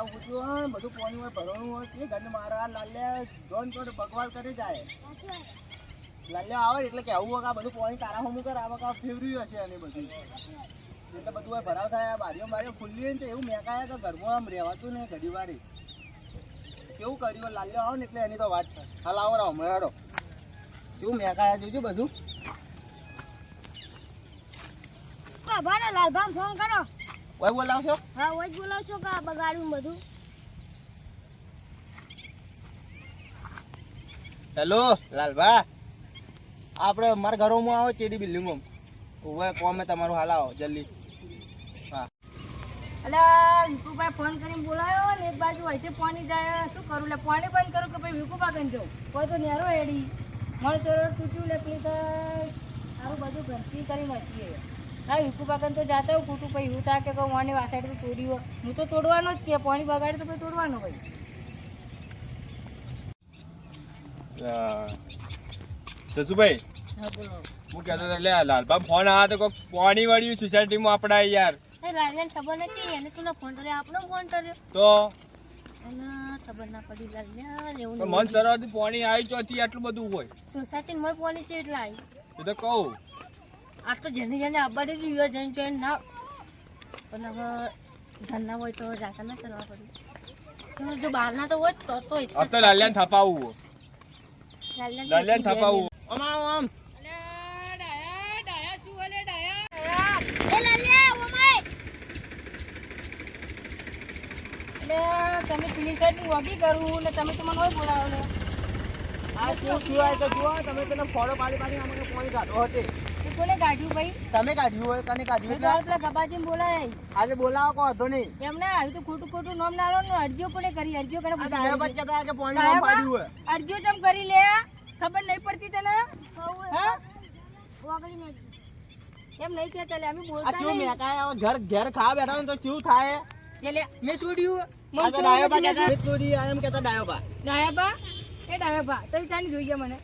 હોય, બધું પાણી હોય ભરવાનું હોય તે ઘરને મારા લાલ્યા જોન તો ભગવાન કરી જાય. લાલ્યા આવે એટલે કે આ બધું પાણી તારા હમું કર આ ફેવર્યું હશે અને બધું. એટલે બધું ભરાવ થાય, આ બારીઓ બારીઓ ખુલ્લી ને તો એવું મેકાય કે ઘરમાં આમ રહેવાતું નહીં, ઘડી કેવું કર્યું? લાલ્યો આવો ને એટલે એની તો વાત છે. હાલ આવો રાવ મેળો કેવું મેકાયા બધું? ભાને લાલભામ ફોન કરો. ઓય બોલાવશો? હા ઓય બોલાવશો કે આ બગાડ્યું બધું? હેલો લાલભા. આપણે મારા ઘરોમાં આવો ચેડી બિલ્ડિંગમાં. ઓવે કોમે તમારું હાલ આવો જલ્દી. અલા વિકુભાઈ ફોન કરીને બોલાયો ને એક બાજુ હોય છે પાણી જાય શું કરું? લે પાણી બંધ કરું કે ભાઈ વિકુભા કઈ જાઉં કોઈ તો નેરો એડી મને તો તૂટ્યું લે પેલી તો સારું બધું ગંદકી કરી નાખીએ હા વિકુભા પાકન તો જાતા હું ખોટું પછી હું તા કે કહું મને તો તોડ્યું હું તો તોડવાનો જ કે પાણી બગાડે તો પછી તોડવાનો ભાઈ જસુભાઈ હું કહેતો હતો લે લાલબા ફોન આ તો કોઈ પાણી વાળ્યું સોસાયટીમાં આપણા યાર. એ ખબર નથી એને તું ફોન કર્યો આપણો ફોન કર્યો. તો? એને ખબર ના પડી લાલિયા એવું મન સરવાથી પાણી આવી ચોથી આટલું બધું હોય. સોસાયટી માં પાણી છે એટલે આવી એ તો કહું. આ તો જેને જેને આબાડી દીધો જેને જેને ના પણ હવે ધંધા હોય તો જાતા ના કરવા પડે. જો બહારના તો હોય તો તો તો લાલિયાને થપાવવું લાલિયાને થપાવવું આમ આમ એટલે તમે પેલી સાઈડ વગી કરું ને તમે તો મને હોય બોલાવો ને આ શું થયું તો જુઓ તમે તેને ફોડો પાડી પાડી અમને પાણી કાઢો હતી એ કોને કાઢ્યું ભાઈ? તમે કાઢ્યું હોય કને કાઢ્યું એટલે? પેલા ગબાજીને બોલાય આજે બોલાવો કો હતો નહીં. એમને આવ્યું તો ખોટું ખોટું નામ ના લો અરજીઓ પણ કરી? અરજીઓ કરે આ સાહેબ જ કે પાણી આમ પાડ્યું હોય. અરજીઓ ચમ કરી લે? ખબર નહીં પડતી તને? હા? એમ નહીં કહેતા લે અમે મેકાય? ઘર ઘેર ખા બેઠા હોય તો શું થાય? એટલે મેં છોડ્યું. મને તો તો ડાયો બા નથી કહેતા ચોરી આ એમ કહેતા ડાયો બા. એ ડાયાબા ચાની જોઈએ મને.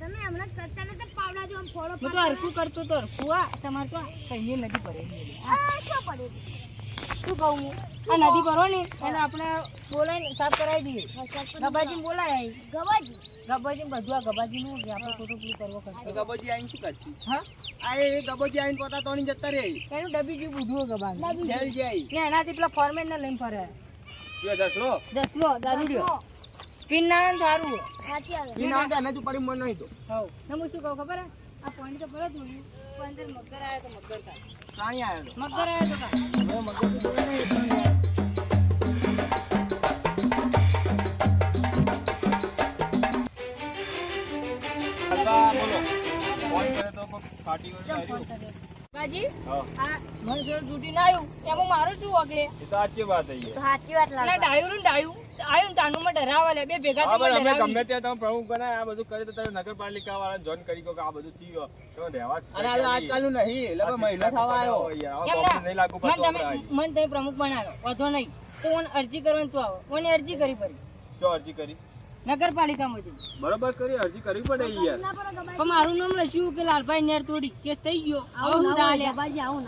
તમે હમણાં કરતા નતા પાવડા જો ફોડો હું તો હરખું કરતો તો હરખું. આ તમારે તો કઈ નથી પડે શું કહું હું? આ નદી ભરો ને એને આપણે બોલાવીને સાફ કરાવી દઈએ. ગબાજી બોલાય ગબાજી ગબાજી બધું આ ગબાજી નું આપણે ખોટું પૂરું કરવો કરશે ગબાજી આઈને શું કરશે? હા? આ એ ગબાજી આઈને પોતા તોડી જતા રે એનું ડબી જેવું બધું ગબાજી જેલ જાય. ને એનાથી પેલા ફોર્મેટ ને લઈને ફરે. જો દસલો દસલો દારૂ રહ્યો પીન ના સારું આવે ના દે એને તું પડી મન નહીં તો. હા હું શું કહું ખબર? હે? આ પોઈન્ટ તો ભરે હોય પણ અંદર મગર આવ્યો તો મગર થાય કાણી આવ્યો તો મગર આવ્યો તો કાં? મગર તો નહીં. તો? બાજી હા. મને ના આવ્યું. એમાં મારું શું વગલે? એ તો સાચી વાત છે સાચી વાત લાગે. ડાયું ને ડાયું. આવ્યું તાનું માં ડરાવા બે ભેગા થઈને અમે ગમે ત્યાં તમે પ્રમુખ બનાય આ બધું કરી તો તમે નગરપાલિકા વાળા જોન કરી કો કે આ બધું થયો. તો રહેવા અરે આ ચાલુ નહીં એટલે મહિનો મહિલા થવા આવ્યો. કેમ ના? નહીં લાગુ મને તમે મને તમે પ્રમુખ બનાવો વધો નહીં. તો અરજી કરવાનું તો આવો? મને અરજી કરી પડી જો અરજી કરી. નગરપાલિકામાંથી. બરોબર કરી અરજી કરવી પડે યાર. પણ મારું નામ લખ્યું કે લાલભાઈ નેર તોડી. કેસ થઈ ગયો. હવે હું ચાલે હા? આવું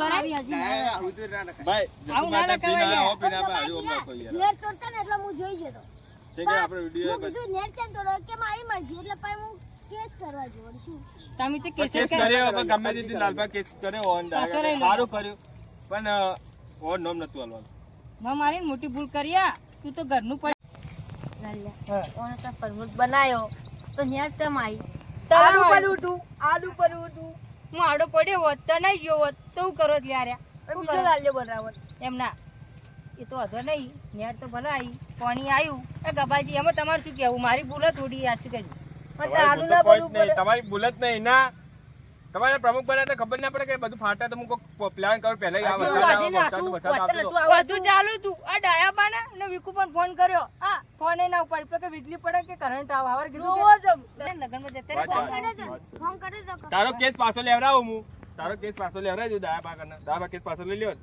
કરાય? ભાઈ આવું ના ભાઈ લખાવાય ના યાર. આવો પીના ભાઈ હજુ હમણાં કોઈ યાર. નેર તોડતા ને એટલે હું જોઈ જતો. ઠીક છે આપણે વીડિયો નેર કેમ તોડો કે મારી મરજી એટલે પછી હું કેસ કરવા જોઉં છું તમે તે કેસ કર્યો? પણ ગમે તે લાલભાઈ કેસ કર્યો ઓન સારું કર્યું. પણ ઓન નામ નતું આલવાનું મારી મોટી ભૂલ કરી તું તો ઘરનું તો પરમુટ તો ન્યા તેમ આવી તું તું હું આડો પડ્યો હોત તો નહીં ગયો હોત તો હું કરો લ્યારે બીજો લાલ્યો બનાવત. એમ ના. એ તો હતો નહીં. ન્યાર તો ભલે આવી પાણી આવ્યું એ ગભાજી એમાં તમારે શું કહેવું? મારી ભૂલ થોડી યાદ તો જ નહીં. તમારી ભૂલ જ નહીં ના. તમારે પ્રમુખ બને તો ખબર ના પડે કે બધું ફાટા તો હું કોક પ્લાન કરું. પહેલા આ હતો. બધું ચાલુ તું આ ડાયા બાને ને વિકુ પણ ફોન કર્યો. હા ફોન એના ઉપર કે વીજળી પડે કે કરંટ આવે આવાર કીધું લગનમાં જતા ફોન કરે ફોન કરે છે. તારો કેસ પાછો લેવડાવું હું. તારો કેસ પાછો લેવડાવજો દાયા બાગાના દાયા બા કેસ પાછો લઈ લ્યો.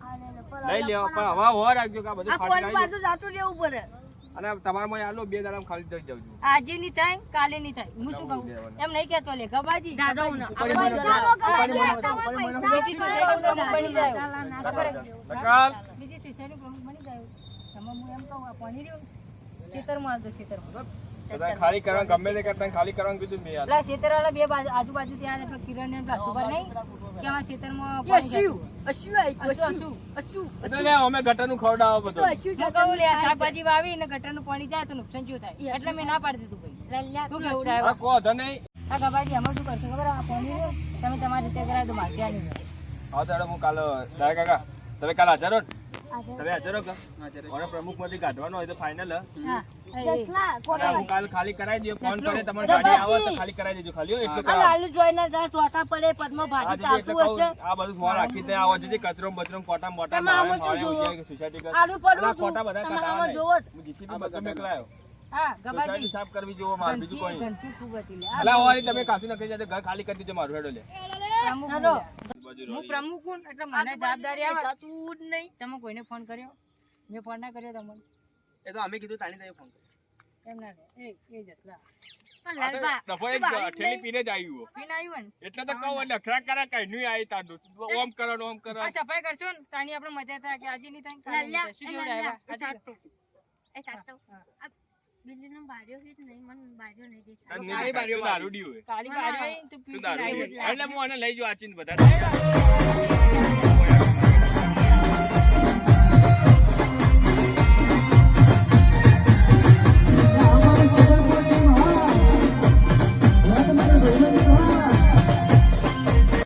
લઈ લ્યો પણ હવે હો રાખજો કે આ બધું ફાટી જાય. જાતું લેવું પડે. અને તમારા આલો બે દાડા ખાલી થઈ છું આજે ની થાય કાલે ની થાય હું શું કહું એમ નહીં કેતો લે ગબાજી દાદા હું બીજી સોસાયટીનું પ્રમુખ બની જાય. એમાં હું એમ કહું આ રહ્યો ખેતરમાં આવજો ખેતરમાં ખાલી કરવા ગમે તે કરતા ખાલી કરવાનું કીધું મેં યાર. ખેતર વાળા બે આજુબાજુ ત્યાં પેલા કિરણ ને ઘાસુભા નહીં કે આમાં ખેતરમાં એ પાણી અશુ અશુ અશુ અશુ એટલે અમે ગટરનું ખવડાવો તો બધું અશુ કહું લે, શાકભાજી વાવી ને ગટરનું પાણી જાય તો નુકસાન શું થાય? એટલે મેં ના પાડી દીધું ભાઈ. લાલ્યા, શું તું કેવું અશ્યુ. આ તો નહીં. આ ગભાજી અમે શું કરશું ખબર? આ પાણી તમે તમારી રીતે કરાય તો મારે ત્યાં નહીં. હા તો હું કાલે તારે કાકા તમે કાલે હાજર હો ને? તમે હાજર હો કા? પ્રમુખ પ્રમુખમાંથી કાઢવાનો હોય તો ફાઇનલ હું. કાલે ખાલી કરાવી દઈએ ફોન કરે તમારી ગાડી આવે તો ખાલી કરાવી દેજો ખાલી હો, આ લાલુ જોઈને જા ચોથા પડે પદમાં ભાજી ચાલતું હશે. આ બધું ફોન રાખી દે આવો છે કચરો બચરો કોટા મોટા તમે આમાં મારે મારે જુઓ? ઉજ્યા કે સોસાયટી કર આલુ પડવું આ બધા તમે આમાં જોવો જ. હું જીસીબી બધું મોકલાયો. હા ગભાજી સાફ કરવી જોવો મારે બીજું કોઈ. નહીં. ગંદકી લે. અલા હોવારી તમે કાફી નાખી જાય ઘર ખાલી કરી દેજો મારું હેડો લે. પ્રમુખ હું પ્રમુખ હું એટલે મને જવાબદારી આવે. તું જ નહીં. તમે કોઈને ફોન કર્યો? મેં ફોન ના કર્યો તમને. એ તો અમે કીધું તાણી તમે ફોન એમ ના એ એ જતલા આ લાલબા, એક ઠેલી પીને જ આવ્યું પીને આવ્યું ને? એટલે તો કહું એટલે કરા કઈ નહીં આવી તાંડું ઓમ કરો ઓમ કરો. સફાઈ કરશો ને તાની આપણે મજા થાય કે આજે નહીં થાય. શું? એ તાતો. બાર્યો નહીં, મને બાર્યો નહીં કાલી તું. એટલે હું આને લઈ જાઉં આચીન બધા